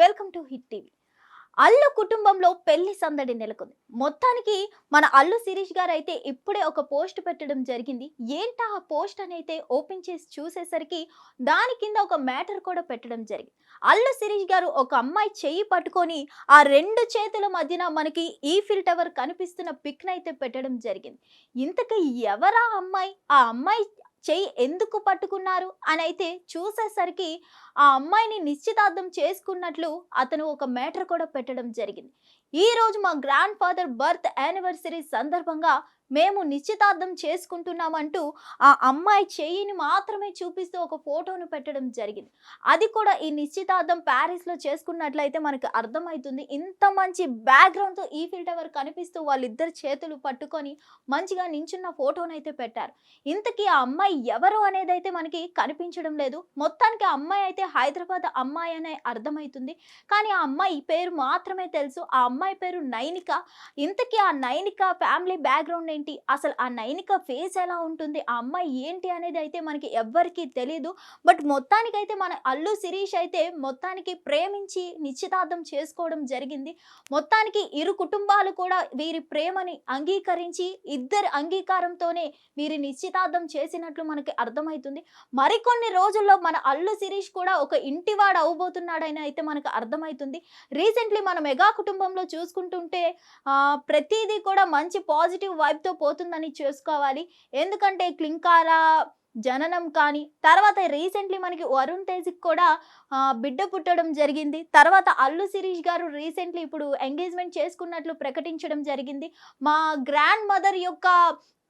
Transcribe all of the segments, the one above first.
Welcome to Hit TV. Allu కుటుంబంలో పెళ్ళి సందడి నెలకొంది. మొత్తానికి మన అల్లు శిరీష్ గారు అయితే ఇప్పుడే ఒక పోస్ట్ పెట్టడం జరిగింది. ఏంటా ఆ పోస్ట్ అని అయితే ఓపెన్ చేసి చూసేసరికి దాని కింద ఒక మ్యాటర్ కూడా పెట్టడం జరిగింది. అల్లు శిరీష్ గారు ఒక అమ్మాయి చెయ్యి పట్టుకొని ఆ రెండు చేతుల మధ్యన మనకి ఈఫిల్ టవర్ కనిపిస్తున్న పిక్ను అయితే పెట్టడం జరిగింది. ఇంతకీ ఎవరా అమ్మాయి? ఆ అమ్మాయి చెయ్యి ఎందుకు పట్టుకున్నారు? అని అయితే చూసేసరికి ఆ అమ్మాయిని నిశ్చితార్థం చేసుకున్నట్లు అతను ఒక మేటర్ కూడా పెట్టడం జరిగింది. ఈ రోజు మా గ్రాండ్ ఫాదర్ బర్త్ యానివర్సరీ సందర్భంగా మేము నిశ్చితార్థం చేసుకుంటున్నామంటూ ఆ అమ్మాయి చెయ్యిని మాత్రమే చూపిస్తూ ఒక ఫోటోను పెట్టడం జరిగింది. అది కూడా ఈ నిశ్చితార్థం ప్యారిస్లో చేసుకున్నట్లయితే మనకు అర్థమవుతుంది. ఇంత మంచి బ్యాక్గ్రౌండ్తో ఈఫిల్ టవర్ కనిపిస్తూ వాళ్ళిద్దరు చేతులు పట్టుకొని మంచిగా నించున్న ఫోటోను అయితే పెట్టారు. ఇంతకీ ఆ అమ్మాయి ఎవరు అనేది అయితే మనకి కనిపించడం లేదు. మొత్తానికి ఆ అమ్మాయి అయితే హైదరాబాద్ అమ్మాయి అనే అర్థమవుతుంది. కానీ ఆ అమ్మాయి పేరు మాత్రమే తెలుసు. ఆ అమ్మాయి అమ్మాయి పేరు నైనిక. ఇంతకీ ఆ నైనిక ఫ్యామిలీ బ్యాక్గ్రౌండ్ ఏంటి? అసలు ఆ నైనిక ఫేస్ ఎలా ఉంటుంది? ఆ అమ్మాయి ఏంటి అనేది అయితే మనకి ఎవ్వరికీ తెలియదు బట్ మొత్తానికైతే మన అల్లు శిరీష్ అయితే మొత్తానికి ప్రేమించి నిశ్చితార్థం చేసుకోవడం జరిగింది. మొత్తానికి ఇరు కుటుంబాలు కూడా వీరి ప్రేమని అంగీకరించి ఇద్దరి అంగీకారంతోనే వీరి నిశ్చితార్థం చేసినట్లు మనకి అర్థమవుతుంది మరికొన్ని రోజుల్లో మన అల్లు శిరీష్ కూడా ఒక ఇంటివాడు అవబోతున్నాడని అయితే మనకు అర్థమవుతుంది రీసెంట్లీ మన మెగా కుటుంబంలో చూసుకుంటుంటే ప్రతిదీ కూడా మంచి పాజిటివ్ వైబ్తో పోతుందని చూసుకోవాలి. ఎందుకంటే క్లింకారా జననం కానీ తర్వాత రీసెంట్లీ మనకి వరుణ్ తేజ్కి కూడా బిడ్డ పుట్టడం జరిగింది. తర్వాత అల్లు శిరీష్ గారు రీసెంట్లీ ఇప్పుడు ఎంగేజ్మెంట్ చేసుకున్నట్లు ప్రకటించడం జరిగింది. మా గ్రాండ్ మదర్ యొక్క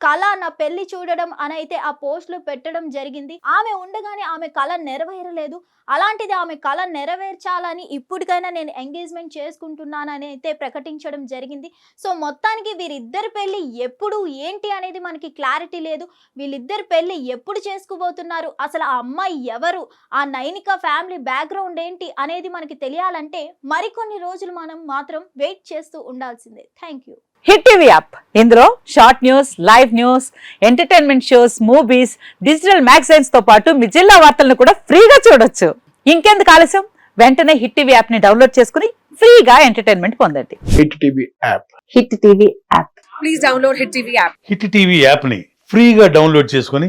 కళ నా పెళ్ళి చూడడం అని అయితే ఆ పోస్ట్లో పెట్టడం జరిగింది. ఆమె ఉండగానే ఆమె కళ నెరవేరలేదు. అలాంటిది ఆమె కళ నెరవేర్చాలని ఇప్పటికైనా నేను ఎంగేజ్మెంట్ చేసుకుంటున్నానని అయితే ప్రకటించడం జరిగింది. సో మొత్తానికి వీరిద్దరి పెళ్ళి ఎప్పుడు ఏంటి అనేది మనకి క్లారిటీ లేదు. వీళ్ళిద్దరి పెళ్ళి ఎప్పుడు చేసుకోబోతున్నారు అసలు ఆ అమ్మాయి ఎవరు? ఆ నైనిక ఫ్యామిలీ బ్యాక్గ్రౌండ్ ఏంటి అనేది మనకి తెలియాలంటే మరికొన్ని రోజులు మనం మాత్రం వెయిట్ చేస్తూ ఉండాల్సిందే. Thank you Hit TV app. ఇందులో short news live news entertainment shows movies digital మ్యాగజైన్స్తో పాటు మీ జిల్లా వార్తలను కూడా ఫ్రీగా చూడొచ్చు. ఇంకెందుకు ఆలస్యం? వెంటనే హిట్ టీవీ యాప్ని డౌన్లోడ్ చేసుకుని ఫ్రీగా ఎంటర్టైన్మెంట్ పొందండి. Hit TV app. Hit TV app. Please download Hit TV app. Hit TV యాప్ని ఫ్రీగా డౌన్లోడ్ చేసుకొని